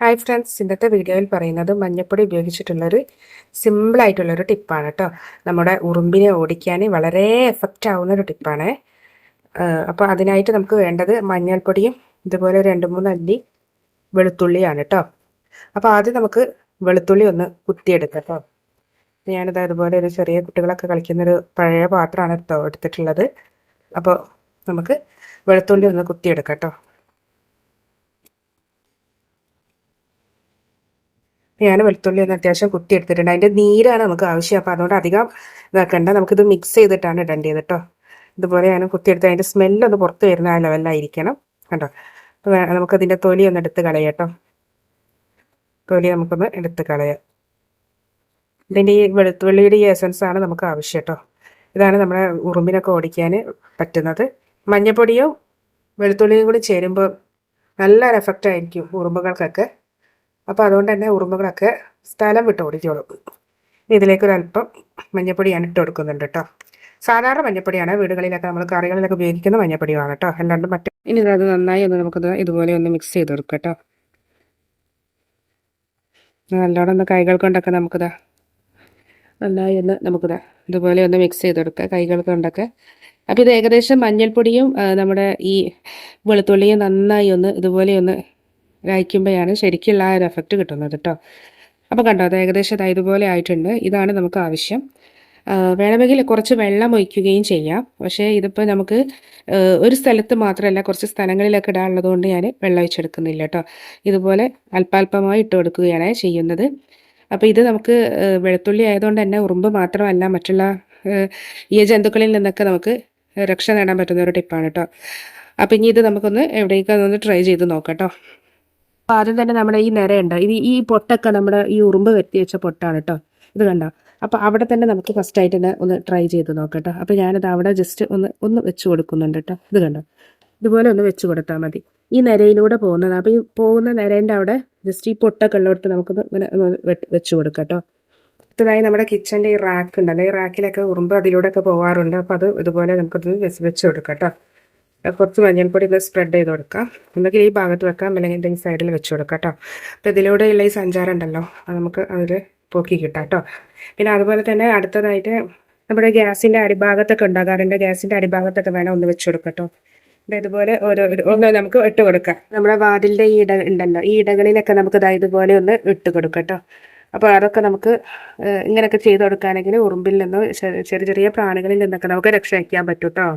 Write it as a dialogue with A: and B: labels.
A: Hi friends ഇന്നത്തെ വീഡിയോയിൽ പറയുന്നത് മഞ്ഞപ്പൊടി ഉപയോഗിച്ചിട്ടുള്ളൊരു സിമ്പിളായിട്ടുള്ളൊരു ടിപ്പാണ് കേട്ടോ നമ്മുടെ ഉറുമ്പിനെ ഓടിക്കാൻ വളരെ എഫക്റ്റ് ആവുന്ന ഒരു ടിപ്പാണ് അപ്പോൾ അതിനായിട്ട് നമുക്ക് വേണ്ടത് മഞ്ഞൾപ്പൊടിയും ഇതുപോലെ രണ്ട് മൂന്ന് അല്ലി വെളുത്തുള്ളിയാണ് കേട്ടോ അപ്പോൾ ആദ്യം നമുക്ക് വെളുത്തുള്ളി ഒന്ന് കുത്തിയെടുക്കാം കേട്ടോ ഞാനിത് അതുപോലെ ഒരു ചെറിയ കുട്ടികളൊക്കെ കളിക്കുന്നൊരു പഴയ പാത്രമാണ് എടുത്തിട്ടുള്ളത്. അപ്പോൾ നമുക്ക് വെളുത്തുള്ളി ഒന്ന് കുത്തിയെടുക്കാം കേട്ടോ ഞാൻ വെളുത്തുള്ളി ഒന്ന് അത്യാവശ്യം കുത്തി എടുത്തിട്ടുണ്ട്. അതിന്റെ നീരാണ് നമുക്ക് ആവശ്യം. അപ്പോൾ അതുകൊണ്ട് അധികം ഇതാക്കണ്ട. നമുക്കിത് മിക്സ് ചെയ്തിട്ടാണ് ഇടേണ്ടത് കേട്ടോ. ഇതുപോലെ ഞാൻ കുത്തിയെടുത്ത് അതിന്റെ സ്മെല്ലൊന്ന് പുറത്ത് വരുന്ന ആ ലെവലിലായിരിക്കണം കേട്ടോ. നമുക്കതിന്റെ തൊലി ഒന്ന് എടുത്ത് കളയാം കേട്ടോ. തൊലി നമുക്കൊന്ന് എടുത്ത് കളയാം. ഇതിന്റെ ഈ വെളുത്തുള്ളിയുടെ ഈ എസൻസ് ആണ് നമുക്ക് ആവശ്യം കേട്ടോ. ഇതാണ് നമ്മുടെ ഉറുമ്പിനൊക്കെ ഓടിക്കാൻ പറ്റുന്നത്. മഞ്ഞപ്പൊടിയും വെളുത്തുള്ളിയും കൂടി ചേരുമ്പോൾ നല്ലൊരു എഫക്റ്റ് ആയിരിക്കും ഉറുമ്പുകൾക്കൊക്കെ. അപ്പോൾ അതുകൊണ്ട് തന്നെ ഉറുമ്പുകളൊക്കെ സ്ഥലം വിട്ട് ഓടിച്ചോളും ഇതിലേക്ക് മഞ്ഞപ്പൊടി ഞാൻ ഇട്ട് കൊടുക്കുന്നുണ്ട് കേട്ടോ. സാധാരണ മഞ്ഞപ്പൊടിയാണ്. വീടുകളിലൊക്കെ നമ്മൾ കറികളിലൊക്കെ ഉപയോഗിക്കുന്ന മഞ്ഞപ്പൊടിയാണ് കേട്ടോ. അല്ലാണ്ട് മറ്റേ ഇനി അത് നന്നായി ഒന്ന് നമുക്കത് ഇതുപോലെ ഒന്ന് മിക്സ് ചെയ്ത് കൊടുക്കാം കേട്ടോ. നല്ലോണം ഒന്ന് കൈകൾ കൊണ്ടൊക്കെ നമുക്കത് നന്നായി ഒന്ന് നമുക്കത് ഇതുപോലെ ഒന്ന് മിക്സ് ചെയ്ത് കൊടുക്കുക കൈകൾ കൊണ്ടൊക്കെ. അപ്പോൾ ഇത് ഏകദേശം മഞ്ഞൾപ്പൊടിയും നമ്മുടെ ഈ വെളുത്തുള്ളിയും നന്നായി ഒന്ന് ഇതുപോലെ ഒന്ന് കഴിക്കുമ്പോഴാണ് ശരിക്കുള്ള ആ ഒരു എഫക്റ്റ് കിട്ടുന്നത് കേട്ടോ അപ്പോൾ കണ്ടോ അത് ഏകദേശം ഇതുപോലെ ആയിട്ടുണ്ട്. ഇതാണ് നമുക്ക് ആവശ്യം. വേണമെങ്കിൽ കുറച്ച് വെള്ളം ഒഴിക്കുകയും ചെയ്യാം. പക്ഷേ ഇതിപ്പോൾ നമുക്ക് ഒരു സ്ഥലത്ത് മാത്രമല്ല കുറച്ച് സ്ഥലങ്ങളിലൊക്കെ ഇടാനുള്ളത് കൊണ്ട് ഞാൻ വെള്ളം ഒഴിച്ചെടുക്കുന്നില്ല കേട്ടോ ഇതുപോലെ അല്പാൽപമായി ഇട്ട് കൊടുക്കുകയാണ് ചെയ്യുന്നത്. അപ്പോൾ ഇത് നമുക്ക് വെളുത്തുള്ളി ആയതുകൊണ്ട് തന്നെ ഉറുമ്പ് മാത്രമല്ല മറ്റുള്ള ഈ ജന്തുക്കളിൽ നിന്നൊക്കെ നമുക്ക് രക്ഷ നേടാൻ പറ്റുന്ന ഒരു ടിപ്പാണ് കേട്ടോ അപ്പം ഇനി ഇത് നമുക്കൊന്ന് എവിടേക്കൊന്ന് ട്രൈ ചെയ്ത് നോക്കാം കേട്ടോ ആദ്യം തന്നെ നമ്മുടെ ഈ നിരയുണ്ട്. ഇത് ഈ പൊട്ടൊക്കെ നമ്മുടെ ഈ ഉറുമ്പ് വെത്തി വെച്ച പൊട്ടാണ് കേട്ടോ ഇത് കണ്ടോ. അപ്പോൾ അവിടെ തന്നെ നമുക്ക് ഫസ്റ്റ് ആയിട്ട് തന്നെ ഒന്ന് ട്രൈ ചെയ്ത് നോക്കട്ടെ അപ്പോൾ ഞാനത് അവിടെ ജസ്റ്റ് ഒന്ന് ഒന്ന് വെച്ച് കൊടുക്കുന്നുണ്ട് കേട്ടോ ഇത് കണ്ടോ? ഇതുപോലെ ഒന്ന് വെച്ച് കൊടുത്താൽ മതി. ഈ നിരയിലൂടെ പോകുന്നത്. അപ്പോൾ ഈ പോകുന്ന നിരേന്റെ അവിടെ ജസ്റ്റ് ഈ പൊട്ടൊക്കെ ഉള്ളിടത്ത് നമുക്കൊന്ന് ഇങ്ങനെ വെച്ച് കൊടുക്കാം കേട്ടോ അടുത്തതായി നമ്മുടെ കിച്ചന്റെ ഈ റാക്ക് ഉണ്ടല്ലോ. ഈ റാക്കിലൊക്കെ ഉറുമ്പ് അതിലൂടെയൊക്കെ പോകാറുണ്ട് അപ്പോൾ അത് ഇതുപോലെ നമുക്കത് വെച്ച് കൊടുക്കാം കേട്ടോ കുറച്ച് മഞ്ഞൾപ്പൊടി ഇത് സ്പ്രെഡ് ചെയ്ത് കൊടുക്കാം. ഒന്നുകിൽ ഈ ഭാഗത്ത് വെക്കാം അല്ലെങ്കിൽ ഈ സൈഡിൽ വെച്ച് കൊടുക്കാം കേട്ടോ അപ്പോൾ ഇതിലൂടെയുള്ള ഈ സഞ്ചാരം ഉണ്ടല്ലോ അത് നമുക്ക് അതിൽ പൊക്കി കിട്ടാം കേട്ടോ പിന്നെ അതുപോലെ തന്നെ അടുത്തതായിട്ട് നമ്മുടെ ഗ്യാസിന്റെ അടിഭാഗത്തൊക്കെ ഉണ്ടാകാറുണ്ട് ഗ്യാസിന്റെ അടിഭാഗത്തൊക്കെ വേണം ഒന്ന് വെച്ച് കൊടുക്കാം കേട്ടോ ഇതുപോലെ ഓരോ ഒന്ന് നമുക്ക് ഇട്ട് കൊടുക്കാം. നമ്മുടെ വാതിലിന്റെ ഈ ഇട ഉണ്ടല്ലോ ഈ ഇടകളിലൊക്കെ നമുക്ക് ഇതുപോലെ ഒന്ന് ഇട്ട് കൊടുക്കാം കേട്ടോ അപ്പോൾ അതൊക്കെ നമുക്ക് ഇങ്ങനെയൊക്കെ ചെയ്ത് കൊടുക്കുകയാണെങ്കിൽ ഉറുമ്പിൽ നിന്നോ ചെറിയ ചെറിയ പ്രാണികളിൽ നിന്നൊക്കെ നമുക്ക് രക്ഷ വയ്ക്കാൻ പറ്റും കേട്ടോ